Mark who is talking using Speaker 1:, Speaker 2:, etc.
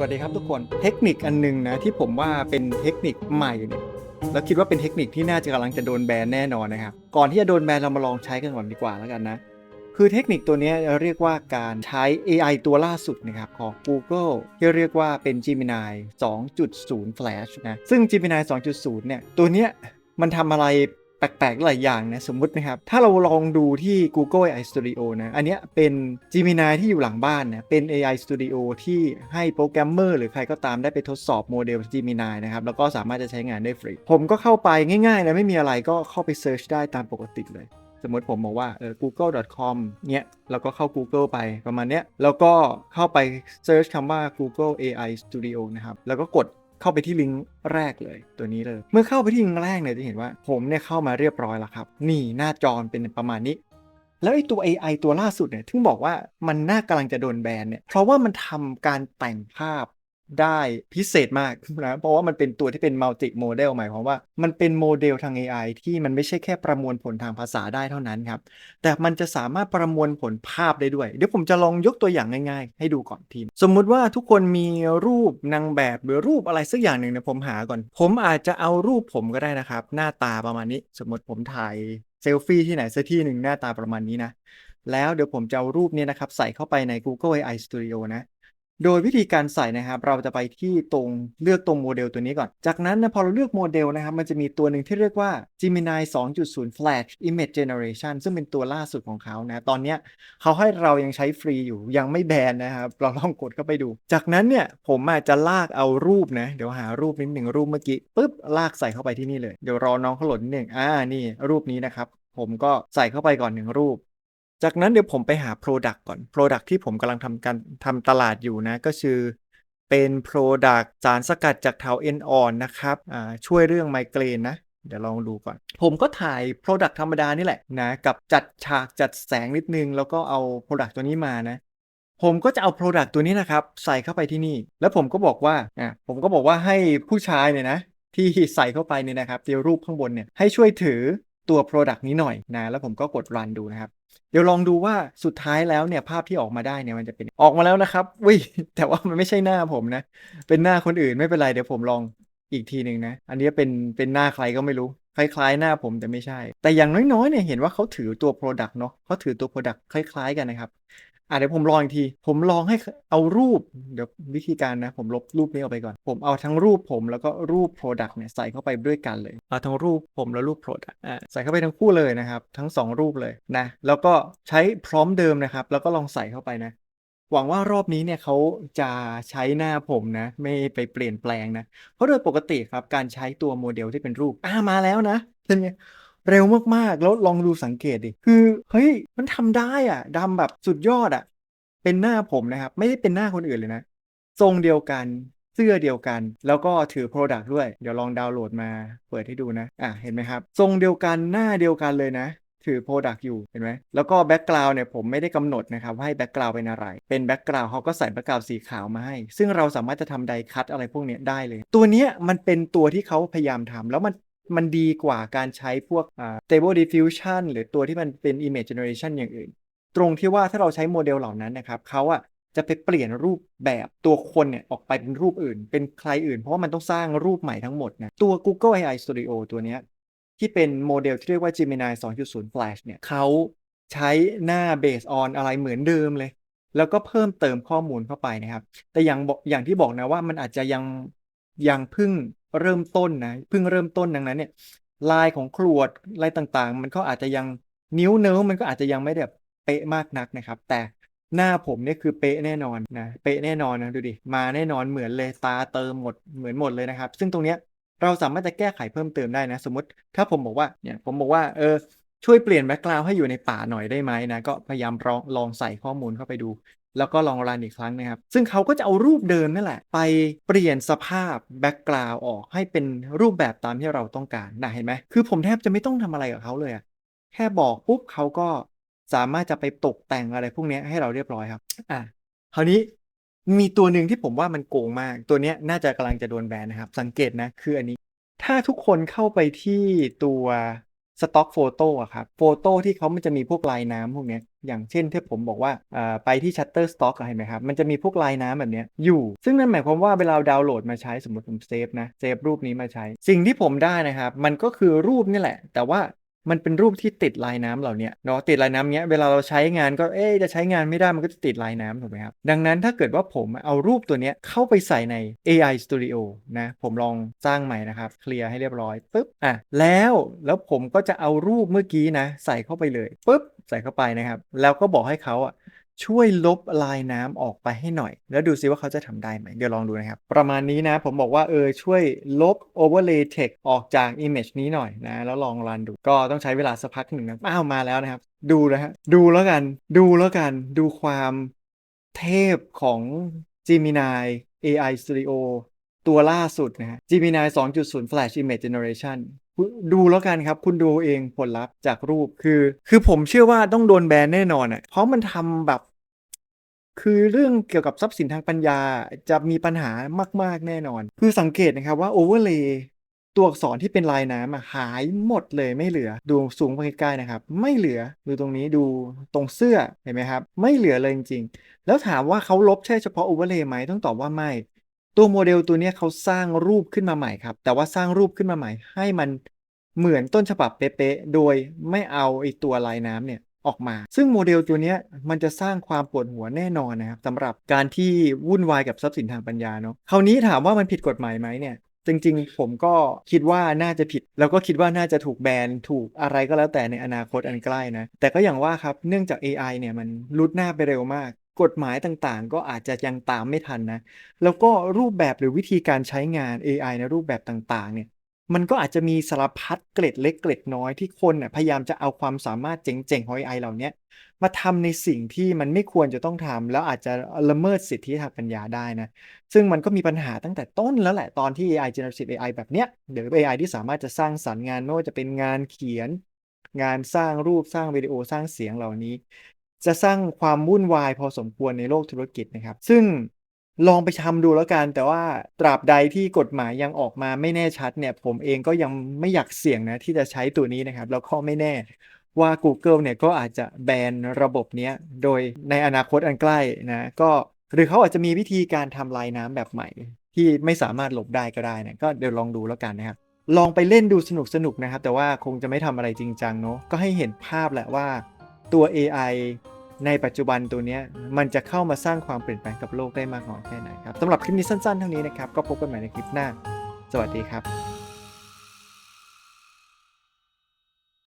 Speaker 1: วัสดีครับทุกคนเทคนิคอันหนึงนะที่ผมว่าเป็นเทคนิคใหม่เนี่ยแล้วคิดว่าเป็นเทคนิคที่น่าจะกำลังจะโดนแบนแน่นอนนะครับก่อนที่จะโดนแบนเรามาลองใช้กันก่อนดีกว่าแล้วกันนะ คือเทคนิคตัวนี้เรียกว่าการใช้ AI ตัวล่าสุดนะครับของ Google ที่เรียกว่าเป็น Gemini 2.0 Flash นะซึ่ง Gemini 2.0 เนี่ยตัวเนี้ยมันทำอะไร แปลกๆ หลายอย่างนะ สมมุตินะครับ ถ้าเราลองดูที่ Google AI Studio นะ อันนี้เป็น Gemini ที่อยู่หลังบ้านนะ เป็น AI Studio ที่ให้โปรแกรมเมอร์หรือใครก็ตามได้ไปทดสอบโมเดล Gemini นะครับ แล้วก็สามารถจะใช้งานได้ฟรี ผมก็เข้าไปง่ายๆเลยไม่มีอะไรก็เข้าไปเซิร์ชได้ตามปกติเลยสมมติผมบอกว่าเออ google.com เนี้ยแล้วก็เข้า Google ไปประมาณเนี้ยแล้วก็เข้าไป search คำว่า Google AI Studio นะครับ แล้วก็กด เข้าไปที่ลิงก์แรกเลยตัวนี้เลย เมื่อเข้าไปที่ลิงก์แรกเนี่ยจะเห็นว่าผมเนี่ยเข้ามาเรียบร้อยแล้วครับ นี่หน้าจอเป็นประมาณนี้ แล้วไอ้ตัว AI ตัวล่าสุดเนี่ยถึงบอกว่ามันน่ากำลังจะโดนแบนเนี่ยเพราะว่ามันทำการแต่งภาพ ได้พิเศษมากนะเพราะว่ามันเป็นตัวที่เป็นมัลติโมเดลหมายความว่า มันเป็นโมเดลทาง AI ที่มันไม่ใช่แค่ประมวลผลทางภาษาได้เท่านั้นครับ แต่มันจะสามารถประมวลผลภาพได้ด้วย เดี๋ยวผมจะลองยกตัวอย่างง่ายๆ ให้ดูก่อนทีม สมมุติว่าทุกคนมีรูปนางแบบหรือรูปอะไรสักอย่างหนึ่งเนี่ยผมหาก่อน ผมอาจจะเอารูปผมก็ได้นะครับ หน้าตาประมาณนี้ สมมติผมถ่ายเซลฟี่ที่ไหนสักที่หนึ่งหน้าตาประมาณนี้นะแล้วเดี๋ยวผมจะเอารูปเนี้นะครับใส่เข้าไปใน Google AI Studio นะ โดยวิธีการใส่นะครับ เราจะไปที่ตรงเลือกตรงโมเดลตัวนี้ก่อน จากนั้นนะพอเราเลือกโมเดลนะครับ มันจะมีตัวหนึ่งที่เรียกว่า Gemini 2.0 Flash Image Generation ซึ่งเป็นตัวล่าสุดของเขานะตอนนี้เขาให้เรายังใช้ฟรีอยู่ยังไม่แบนนะครับ เราลองกดเข้าไปดู จากนั้นเนี่ยผมอาจจะลากเอารูปนะ เดี๋ยวหารูปนิดหนึ่งรูปเมื่อกี้ปุ๊บลากใส่เข้าไปที่นี่เลยเดี๋ยวรอน้องเขาโหลดนิดหนึ่งอ่านี่รูปนี้นะครับผมก็ใส่เข้าไปก่อนหนึ่งรูป จากนั้นเดี๋ยวผมไปหา Product ก่อน Product ที่ผมกำลังทำการทำตลาดอยู่นะ ก็คือเป็น Product สารสกัดจากเถาเอ็นออนนะครับช่วยเรื่องไมเกรนนะ เดี๋ยวลองดูก่อน ผมก็ถ่าย Product ธรรมดานี่แหละนะ กับจัดฉากจัดแสงนิดนึง แล้วก็เอา Product ตัวนี้มานะ ผมก็จะเอา Product ตัวนี้นะครับ ใส่เข้าไปที่นี่ แล้วผมก็บอกว่าอะผมก็บอกว่าให้ผู้ชายเนี่ยนะ ที่ใส่เข้าไปเนี่ยนะครับที่รูปข้างบนเนี่ยให้ช่วยถือตัว Product นี้หน่อยนะ แล้วผมก็กด run ดูนะครับ เดี๋ยวลองดูว่าสุดท้ายแล้วเนี่ยภาพที่ออกมาได้เนี่ยมันจะเป็นออกมาแล้วนะครับวิแต่ว่ามันไม่ใช่หน้าผมนะ เป็นหน้าคนอื่นไม่เป็นไรเดี๋ยวผมลองอีกทีหนึ่งนะ อันนี้เป็นเป็นหน้าใครก็ไม่รู้ คล้ายๆ หน้าผมแต่ไม่ใช่ แต่อย่างน้อยๆเนี่ยเห็นว่าเขาถือตัว Product เนาะเขาถือตัว Product คล้าย ๆ กันนะครับ อะเดี๋ยวผมลองอีกที ผมลองให้เอารูปเดี๋ยววิธีการนะ ผมลบรูปนี้ออกไปก่อน ผมเอาทั้งรูปผมแล้วก็รูป Product เนี่ยใส่เข้าไปด้วยกันเลย เอาทั้งรูปผมแล้วรูป Product อะใส่เข้าไปทั้งคู่เลยนะครับ ทั้งสองรูปเลยนะ แล้วก็ใช้พร้อมเดิมนะครับ แล้วก็ลองใส่เข้าไปนะหวังว่ารอบนี้เนี่ยเขาจะใช้หน้าผมนะ ไม่ไปเปลี่ยนแปลงนะ เพราะโดยปกติครับการใช้ตัวโมเดลที่เป็นรูปอ่ามาแล้วนะเป็นไง เร็วมากๆ แล้วลองดูสังเกตดิ คือเฮ้ยมันทำได้อะดำแบบสุดยอดอะ เป็นหน้าผมนะครับ ไม่ได้เป็นหน้าคนอื่นเลยนะ ทรงเดียวกัน เสื้อเดียวกัน แล้วก็ถือ Product ด้วย เดี๋ยวลองดาวน์โหลดมาเปิดให้ดูนะ อะ เห็นไหมครับ ทรงเดียวกัน หน้าเดียวกันเลยนะ ถือ Product อยู่ เห็นไหม แล้วก็แบ็กกราวน์เนี่ยผมไม่ได้กำหนดนะครับให้แบ็กกราวน์เป็นอะไร เป็นแบ็กกราวน์เขาก็ใส่แบ็กกราวน์สีขาวมาให้ ซึ่งเราสามารถจะทำไดคัตอะไรพวกนี้ได้เลย ตัวเนี้ยมันเป็นตัวที่เขาพยายามทำแล้วมัน มันดีกว่าการใช้พวก stable diffusion หรือตัวที่มันเป็น image generation อย่างอื่น ตรงที่ว่าถ้าเราใช้โมเดลเหล่านั้นนะครับเขาอะจะไปเปลี่ยนรูปแบบตัวคนเนี่ยออกไปเป็นรูปอื่น เป็นใครอื่น เพราะว่ามันต้องสร้างรูปใหม่ทั้งหมดนะตัว Google AI Studio ตัวเนี้ยที่เป็นโมเดลที่เรียกว่า Gemini 2.0 Flash เนี่ยเขาใช้หน้า based on อะไรเหมือนเดิมเลย แล้วก็เพิ่มเติมข้อมูลเข้าไปนะครับ แต่อย่างอย่างที่บอกนะว่ามันอาจจะยัง ยังเพิ่งเริ่มต้นนะเพิ่งเริ่มต้นดังนั้นเนี่ยลายของขลวดลายต่างๆ มันก็อาจจะยังนิ้วเนิ้วมันก็อาจจะยังไม่แบบเป๊ะมากนักนะครับ แต่หน้าผมเนี่ยคือเป๊ะแน่นอนนะเป๊ะแน่นอนนะดูดิมาแน่นอนเหมือนเลยตาเติมหมดเหมือนหมดเลยนะครับ ซึ่งตรงเนี้ยเราสามารถจะแก้ไขเพิ่มเติมได้นะ สมมติถ้าผมบอกว่าเนี่ยผมบอกว่าเออ ช่วยเปลี่ยนแบ็กกราวด์ให้อยู่ในป่าหน่อยได้ไหมนะก็พยายามลองลองใส่ข้อมูลเข้าไปดู แล้วก็ลองรันอีกครั้งนะครับ ซึ่งเขาก็จะเอารูปเดิมนั่นแหละ ไปเปลี่ยนสภาพแบ็กกราวด์ออกให้เป็นรูปแบบตามที่เราต้องการนะเห็นไหมคือผมแทบจะไม่ต้องทำอะไรกับเขาเลยอะแค่บอกปุ๊บเขาก็สามารถจะไปตกแต่งอะไรพวกนี้ให้เราเรียบร้อยครับอะคราวนี้มีตัวหนึ่งที่ผมว่ามันโกงมาก ตัวนี้น่าจะกำลังจะโดนแบนนะครับ สังเกตนะคืออันนี้ ถ้าทุกคนเข้าไปที่ตัว สต็อกโฟโต้อะครับโฟโต้ที่เขามันจะมีพวกลายน้ำพวกเนี้ยอย่างเช่นที่ผมบอกว่าไปที่ชัตเตอร์สต็อกเห็นไหมครับ มันจะมีพวกลายน้ำแบบนี้อยู่ ซึ่งนั่นหมายความว่าเวลาเราดาวน์โหลดมาใช้สมมติผมเซฟนะเซฟรูปนี้มาใช้ สิ่งที่ผมได้นะครับ มันก็คือรูปนี่แหละ แต่ว่า มันเป็นรูปที่ติดลายน้ำเหล่านี้เนาะติดลายน้ำเนี้ยเวลาเราใช้งานก็เอ๊จะใช้งานไม่ได้มันก็จะติดลายน้ำถูกไหมครับ ดังนั้นถ้าเกิดว่าผมเอารูปตัวเนี้ยเข้าไปใส่ใน AI Studio นะ ผมลองสร้างใหม่นะครับ เคลียร์ให้เรียบร้อยปุ๊บอะแล้วแล้วผมก็จะเอารูปเมื่อกี้นะ ใส่เข้าไปเลยปุ๊บใส่เข้าไปนะครับ แล้วก็บอกให้เขาอะ ช่วยลบลายน้ำออกไปให้หน่อย แล้วดูซิว่าเขาจะทำได้ไหม เดี๋ยวลองดูนะครับ ประมาณนี้นะ ผมบอกว่าเออช่วยลบ overlay text ออกจาก image นี้หน่อยนะ แล้วลองรันดู ก็ต้องใช้เวลาสักพักหนึ่งนะ อ้าวมาแล้วนะครับ ดูนะฮะ ดูแล้วกัน ดูแล้วกัน ดูความเทพของ Gemini AI Studio ตัวล่าสุดนะฮะ Gemini 2.0 Flash Image Generation ดูแล้วกันครับ คุณดูเองผลลัพธ์จากรูปคือ คือผมเชื่อว่าต้องโดนแบนแน่นอนอะเพราะมันทำแบบ คือเรื่องเกี่ยวกับทรัพย์สินทางปัญญาจะมีปัญหามาก ๆ แน่นอน คือสังเกตนะครับว่า overlay ตัวอักษรที่เป็นลายน้ำหายหมดเลยไม่เหลือ ดูสูงไปใกล้ๆนะครับ ไม่เหลือดูตรงนี้ดูตรงเสื้อเห็นไหมครับ ไม่เหลือเลยจริงๆ แล้วถามว่าเขาลบแค่เฉพาะ overlay ไหมต้องตอบว่าไม่ตัวโมเดลตัวนี้เขาสร้างรูปขึ้นมาใหม่ครับ แต่ว่าสร้างรูปขึ้นมาใหม่ให้มันเหมือนต้นฉบับเป๊ะๆโดยไม่เอาไอตัวลายน้ำเนี่ย ออกมา ซึ่งโมเดลตัวนี้มันจะสร้างความปวดหัวแน่นอนนะครับสำหรับการที่วุ่นวายกับทรัพย์สินทางปัญญาเนาะคราวนี้ถามว่ามันผิดกฎหมายไหมเนี่ยจริงๆ ผมก็คิดว่าน่าจะผิด แล้วก็คิดว่าน่าจะถูกแบนถูกอะไรก็แล้วแต่ในอนาคตอันใกล้นะ แต่ก็อย่างว่าครับ เนื่องจาก AI เนี่ยมันลุดหน้าไปเร็วมาก กฎหมายต่างๆ ก็อาจจะยังตามไม่ทันนะ แล้วก็รูปแบบหรือวิธีการใช้งาน AI ในรูปแบบต่างๆ เนี่ย มันก็อาจจะมีสารพัดเกร็ดเล็กเกร็ดน้อยที่คนน่ะพยายามจะเอาความสามารถเจ๋งๆของ AI เหล่าเนี้ยมาทำในสิ่งที่มันไม่ควรจะต้องทำแล้วอาจจะละเมิดสิทธิทางปัญญาได้นะ ซึ่งมันก็มีปัญหาตั้งแต่ต้นแล้วแหละตอนที่ AI generative AI แบบเนี้ยหรือ AI ที่สามารถจะสร้างสรรค์งานไม่ว่าจะเป็นงานเขียน งานสร้างรูปสร้างวิดีโอสร้างเสียงเหล่านี้ จะสร้างความวุ่นวายพอสมควรในโลกธุรกิจนะครับ ซึ่ง ลองไปทำดูแล้วกัน แต่ว่าตราบใดที่กฎหมายยังออกมาไม่แน่ชัดเนี่ย ผมเองก็ยังไม่อยากเสี่ยงนะ ที่จะใช้ตัวนี้นะครับ แล้วก็ไม่แน่ว่า Google เนี่ยก็อาจจะแบนระบบเนี้ย โดยในอนาคตอันใกล้นะก็หรือเขาอาจจะมีวิธีการทำลายน้ำแบบใหม่ ที่ไม่สามารถหลบได้ก็ได้นะก็เดี๋ยวลองดูแล้วกันนะครับลองไปเล่นดูสนุกสนุกๆนะครับ แต่ว่าคงจะไม่ทำอะไรจริงจังเนาะก็ให้เห็นภาพแหละว่าตัว AI ในปัจจุบันตัวนี้มันจะเข้ามาสร้างความเปลี่ยนแปลงกับโลกได้มากน้อยแค่ไหนครับสำหรับคลิปนี้สั้นๆเท่านี้นะครับก็พบกันใหม่ในคลิปหน้า สวัสดีครับ